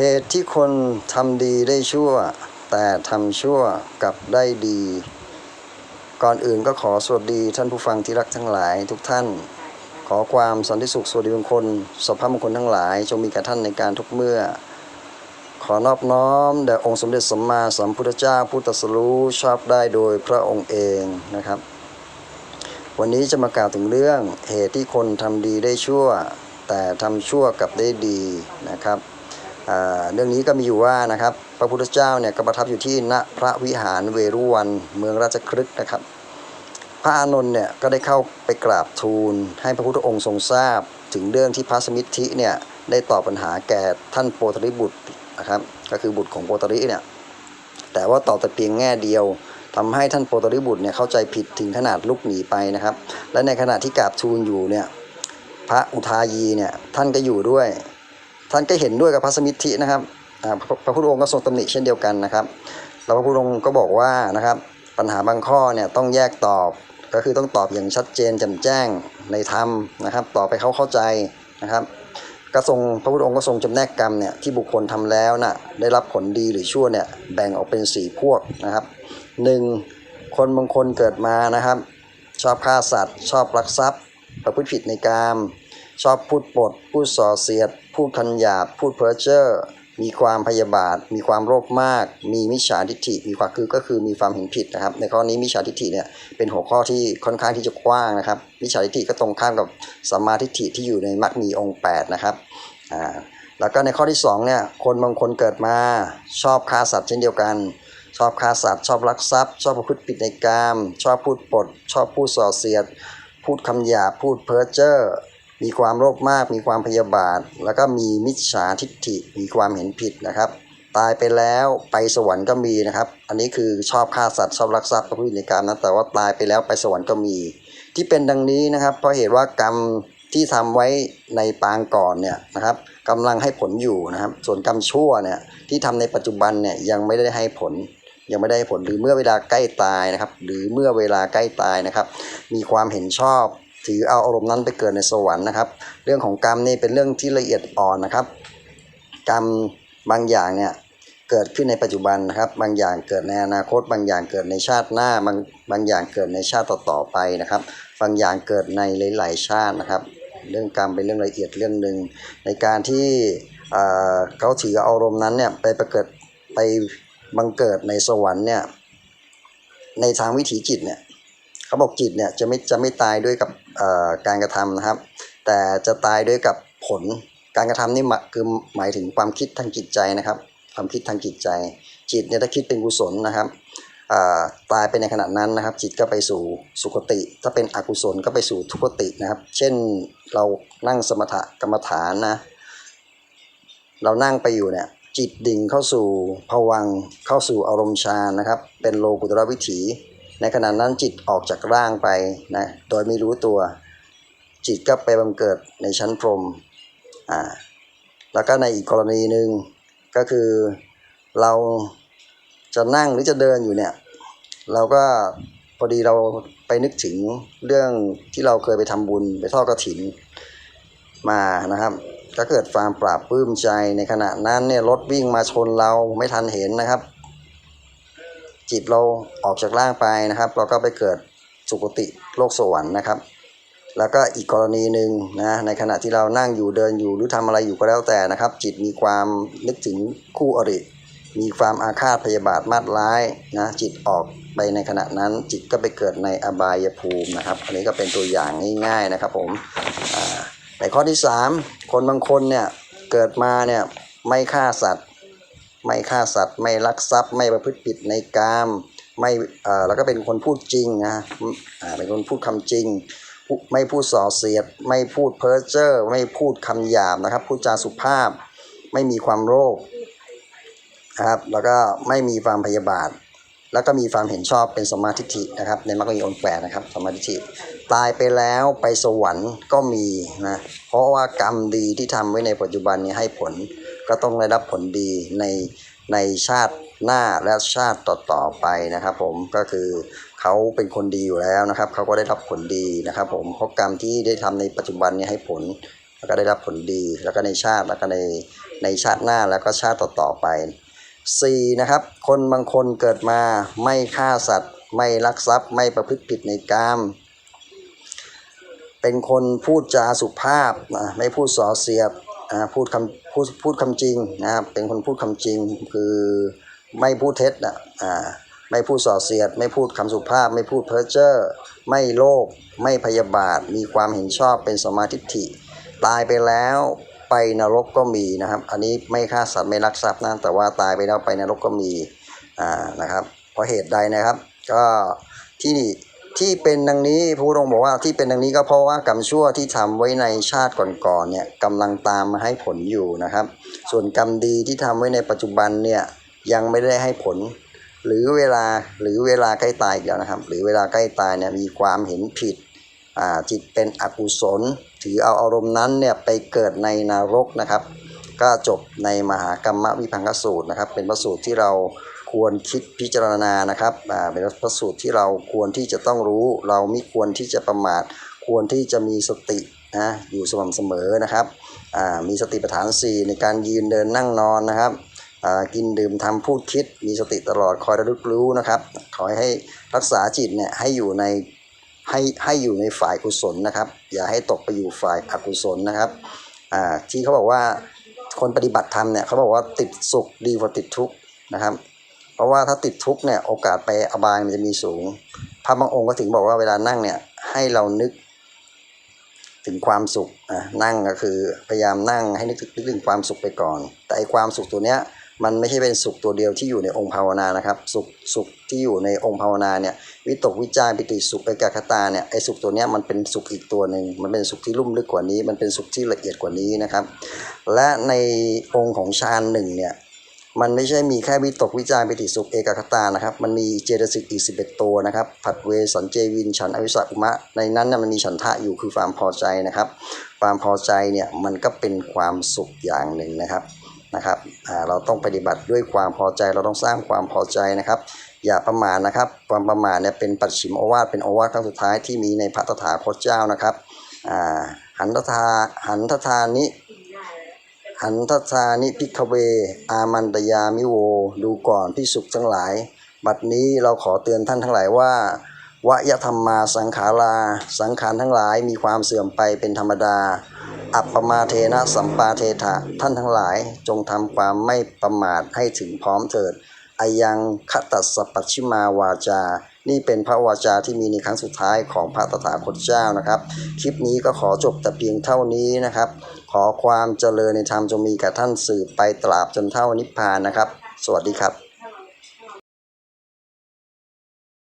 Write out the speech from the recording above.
เหตุที่คนทำดีได้ชั่ว แต่ทำชั่วกลับได้ดี ก่อนอื่นก็ขอสวัสดีท่านผู้ฟังที่รักทั้งหลายทุกท่าน ขอความสันติสุขสวัสดีมงคลสภาพมงคลทั้งหลายจงมีแก่ท่านในการทุกเมื่อ ขอนอบน้อมแด่องค์สมเด็จสัมมาสัมพุทธเจ้าผู้ตรัสรู้ชอบได้โดยพระองค์เองนะครับ วันนี้จะมากล่าวถึงเรื่องเหตุที่คนทำดีได้ชั่ว แต่ทำชั่วกลับได้ดีนะครับ เรื่องนี้ก็มีอยู่ว่านะครับพระพุทธเจ้าเนี่ยก็ประทับอยู่ที่ณพระวิหารเวรุวันเมืองราชครึกนะครับ พระอานนท์เนี่ยก็ได้เข้าไปกราบทูล ให้พระพุทธองค์ทรงทราบ ถึงเรื่องที่พระสมิทธิเนี่ยได้ตอบปัญหาแก่ท่านโปตริบุตรนะครับก็คือบุตรของโปตริเนี่ยแต่ว่าตอบแต่เพียงแง่เดียวทำให้ท่านโปตริบุตรเนี่ยเข้าใจผิดถึงขนาดลุกหนีไปนะครับ และในขณะที่กราบทูลอยู่เนี่ยพระอุทายีเนี่ยท่านก็อยู่ด้วย ท่านก็เห็นด้วยกับพระสมิทธินะครับพระพุทธองค์ก็ทรงตำหนิเช่นเดียวกันนะครับแล้วพระพุทธองค์ก็บอกว่านะครับปัญหาบางข้อเนี่ยต้องแยกตอบก็คือต้องตอบอย่างชัดเจนแจ่มแจ้งในธรรมนะครับ ตอบไปเขาเข้าใจนะครับก็ทรงพระพุทธองค์ก็ทรงจำแนกกรรมเนี่ยที่บุคคลทำแล้วน่ะได้รับผลดีหรือชั่วเนี่ยแบ่งออกเป็นสี่พวกนะครับหนึ่งคนบางคนเกิดมานะครับ ชอบฆ่าสัตว์ ชอบลักทรัพย์ ประพฤติผิดในกามชอบพูดปดพูดส่อเสียด พูดคันหยาบพูดเพ้อเจ้อมีความพยาบาท มีความโลภมาก มีมิจฉาทิฏฐิ มีความคือก็คือมีความเห็นผิดนะครับ ในข้อนี้มิจฉาทิฏฐิเนี่ยเป็นหัวข้อที่ค่อนข้างที่จะกว้างนะครับ มิจฉาทิฏฐิก็ตรงข้ามกับสัมมาทิฏฐิที่อยู่ในมรรคมีองค์ 8 นะครับอ่าแล้วก็ในข้อที่สองเนี่ยคนบางคนเกิดมาชอบฆ่าสัตว์เช่นเดียวกัน ชอบฆ่าสัตว์ ชอบลักทรัพย์ ชอบประพฤติผิดในกาม ชอบพูดปด ชอบพูดส่อเสียด พูดคำหยาพูดเพ้อเจ้อ มีความโลภมาก มีความพยาบาท แล้วก็มีมิจฉาทิฏฐิ มีความเห็นผิดนะครับ ตายไปแล้วไปสวรรค์ก็มีนะครับ อันนี้คือชอบฆ่าสัตว์ชอบลักทรัพย์ประพฤติผิดในกามนะแต่ว่าตายไปแล้วไปสวรรค์ก็มี ที่เป็นดังนี้นะครับ เพราะเหตุว่ากรรมที่ทำไว้ในปางก่อนเนี่ยนะครับกำลังให้ผลอยู่นะครับ ส่วนกรรมชั่วเนี่ยที่ทำในปัจจุบันเนี่ยยังไม่ได้ให้ผลยังไม่ได้ผลหรือเมื่อเวลาใกล้ตายนะครับ หรือเมื่อเวลาใกล้ตายนะครับ มีความเห็นชอบ ถือเอาอารมณ์นั้นไปเกิดในสวรรค์นะครับ เรื่องของกรรมนี่เป็นเรื่องที่ละเอียดอ่อนนะครับ กรรมบางอย่างเนี่ยเกิดขึ้นในปัจจุบันนะครับ บางอย่างเกิดในอนาคต บางอย่างเกิดในชาติหน้า บางบางอย่างเกิดในชาติต่อๆไปนะครับ บางอย่างเกิดในหลาย ๆ ชาตินะครับ เรื่องกรรมเป็นเรื่องละเอียดเรื่องหนึ่งในการที่เอ่อเขาถือเอาอารมณ์นั้นเนี่ยไปประเกิดไปบังเกิดในสวรรค์เนี่ยในทางวิถีจิตเนี่ย เขาบอกจิตเนี่ยจะไม่จะไม่ตายด้วยกับการกระทำนะครับ แต่จะตายด้วยกับผลการกระทำนี่คือหมายถึงความคิดทางจิตใจนะครับ ความคิดทางจิตใจ จิตเนี่ยถ้าคิดเป็นกุศลนะครับตายไปในขณะนั้นนะครับ จิตก็ไปสู่สุคติ ถ้าเป็นอกุศลก็ไปสู่ทุกตินะครับ เช่นเรานั่งสมถกรรมฐานนะเรานั่งไปอยู่เนี่ยจิตดิ่งเข้าสู่ภวังเข้าสู่อารมณ์ฌานนะครับ เป็นโลกุตระวิถี ในขณะนั้นจิตออกจากร่างไปนะโดยไม่รู้ตัว จิตก็ไปบังเกิดในชั้นพรมอ่าแล้วก็ในอีกกรณีหนึ่งก็คือเราจะนั่งหรือจะเดินอยู่เนี่ย เราก็พอดีเราไปนึกถึงเรื่องที่เราเคยไปทำบุญไปทอดกระถินมานะครับ ก็เกิดความปราบปลื้มใจในขณะนั้นเนี่ยรถวิ่งมาชนเราไม่ทันเห็นนะครับ จิตเราออกจากร่างไปนะครับ เราก็ไปเกิดสุคติโลกสวรรค์นะครับ แล้วก็อีกกรณีหนึ่งนะในขณะที่เรานั่งอยู่เดินอยู่หรือทำอะไรอยู่ก็แล้วแต่นะครับ จิตมีความนึกถึงคู่อริ มีความอาฆาตพยาบาทมาดร้ายนะจิตออกไปในขณะนั้นจิตก็ไปเกิดในอบายภูมินะครับ อันนี้ก็เป็นตัวอย่างง่ายๆนะครับผมอ่าในข้อที่สามคนบางคนเนี่ยเกิดมาเนี่ยไม่ฆ่าสัตว์ ไม่ฆ่าสัตว์ ไม่ลักทรัพย์ ไม่ประพฤติผิดในกามไม่เอ่อแล้วก็เป็นคนพูดจริงนะเป็นคนพูดคำจริง ไม่พูดส่อเสียด ไม่พูดเพ้อเจ้อไม่พูดคำหยาบนะครับ พูดจาสุภาพ ไม่มีความโลภนะครับแล้วก็ไม่มีความพยาบาท แล้วก็มีความเห็นชอบเป็นสมมาทิฏฐินะครับ ในมรรคมีองค์แปดนะครับสมมาทิฏฐิตายไปแล้วไปสวรรค์ก็มีนะเพราะว่ากรรมดีที่ทำไว้ในปัจจุบันนี้ให้ผล ก็ต้องได้รับผลดีในในชาติหน้าและชาติต่อๆไปนะครับ ผมก็คือเขาเป็นคนดีอยู่แล้วนะครับเขาก็ได้รับผลดีนะครับ ผมเพราะกรรมที่ได้ทำในปัจจุบันนี้ให้ผลแล้วก็ได้รับผลดีแล้วก็ในชาติแล้วก็ในในชาติหน้าแล้วก็ชาติต่อๆไปสี่นะครับ คนบางคนเกิดมาไม่ฆ่าสัตว์ ไม่ลักทรัพย์ ไม่ประพฤติผิดในกามเป็นคนพูดจาสุภาพนะไม่พูดส่อเสียด พูดคำพูดพูดคำจริงนะครับเป็นคนพูดคำจริงคือไม่พูดเท็จนะอ่าไม่พูดส่อเสียด ไม่พูดคำสุภาพ ไม่พูดเพ้อเจ้อไม่โลภไม่พยาบาท มีความเห็นชอบเป็นสมาธิฐิตายไปแล้วไปนรกก็มีนะครับ อันนี้ไม่ฆ่าสัตว์ไม่ลักทรัพย์นะแต่ว่าตายไปแล้วไปนรกก็มีอ่านะครับเพราะเหตุใดนะครับ ก็ที่ ที่เป็นดังนี้พระพุทธองค์บอกว่าที่เป็นดังนี้ก็เพราะว่ากรรมชั่วที่ทำไว้ในชาติก่อนๆเนี่ยกำลังตามมาให้ผลอยู่นะครับ ส่วนกรรมดีที่ทำไว้ในปัจจุบันเนี่ยยังไม่ได้ให้ผล หรือเวลาหรือเวลาใกล้ตายอีกแล้วนะครับ หรือเวลาใกล้ตายเนี่ยมีความเห็นผิดอ่าจิตเป็นอกุศล ถือเอาอารมณ์นั้นเนี่ยไปเกิดในนรกนะครับ ก็จบในมหากรรมวิพังคสูตรนะครับ เป็นพระสูตรที่เรา ควรคิดพิจารณานะครับเป็นพระสูตรที่เราควรที่จะต้องรู้ เราไม่ควรที่จะประมาท ควรที่จะมีสตินะอยู่สม่ำเสมอนะครับมีสติปัฏฐาน 4 ในการยืนเดินนั่งนอนนะครับกินดื่มทำพูดคิด มีสติตลอดคอยระลึกรู้นะครับ ขอให้รักษาจิตเนี่ยให้อยู่ในให้ให้อยู่ในฝ่ายกุศลนะครับ อย่าให้ตกไปอยู่ฝ่ายอกุศลนะครับที่เขาบอกว่าคนปฏิบัติธรรมเนี่ยเขาบอกว่าติดสุขดีกว่าติดทุกข์นะครับ เพราะว่าถ้าติดทุกข์เนี่ยโอกาสไปอบายมันจะมีสูง พระบางองค์ก็ถึงบอกว่าเวลานั่งเนี่ยให้เรานึกถึงความสุขอะนั่งก็คือพยายามนั่งให้นึกถึงนึกถึงความสุขไปก่อน แต่ไอความสุขตัวเนี้ยมันไม่ใช่เป็นสุขตัวเดียวที่อยู่ในองค์ภาวนานะครับสุขสุขที่อยู่ในองค์ภาวนาเนี่ยวิตกวิจารปิติสุขเอกคตาเนี่ยไอสุขตัวเนี้ยมันเป็นสุขอีกตัวหนึ่งมันเป็นสุขที่ลุ่มลึกกว่านี้ มันเป็นสุขที่ละเอียดกว่านี้นะครับ และในองค์ของฌานหนึ่งเนี่ย มันไม่ใช่มีแค่วิตกวิจารปิติสุขเอกคตานะครับ มันมีเจตสิกอีกสิบเอ็ดตัวนะครับ ผัดเวสันเจวินฉันอวิสาอุมะ ในนั้นนะมันมีฉันทะอยู่คือความพอใจนะครับ ความพอใจเนี่ยมันก็เป็นความสุขอย่างหนึ่งนะครับนะครับเราต้องปฏิบัติด้วยความพอใจเราต้องสร้างความพอใจนะครับ อย่าประมาทนะครับ ความประมาทเนี่ยเป็นปัจฉิมโอวาทเป็นโอวาทครั้งสุดท้ายที่มีในพระตถาคตเจ้านะครับหันทธาหันทธานิ หันทธานิพิกเว อามันตยามิโว ดูก่อนพิสุขทั้งหลาย บัดนี้เราขอเตือนท่านทั้งหลายว่าวะยธรรมมาสังขารา สังขารทั้งหลายมีความเสื่อมไปเป็นธรรมดา อัปปมาเทนะสัมปาเทถะท่านทั้งหลายจงทำความไม่ประมาทให้ถึงพร้อมเถิดอายังคตัสสปปชิมาวาจา นี่เป็นพระวาจาที่มีในครั้งสุดท้ายของพระตถาคตเจ้านะครับ คลิปนี้ก็ขอจบแต่เพียงเท่านี้นะครับ ขอความเจริญในธรรมจงมีกับท่านสืบไปตราบจนเท่านิพพานนะครับ สวัสดีครับ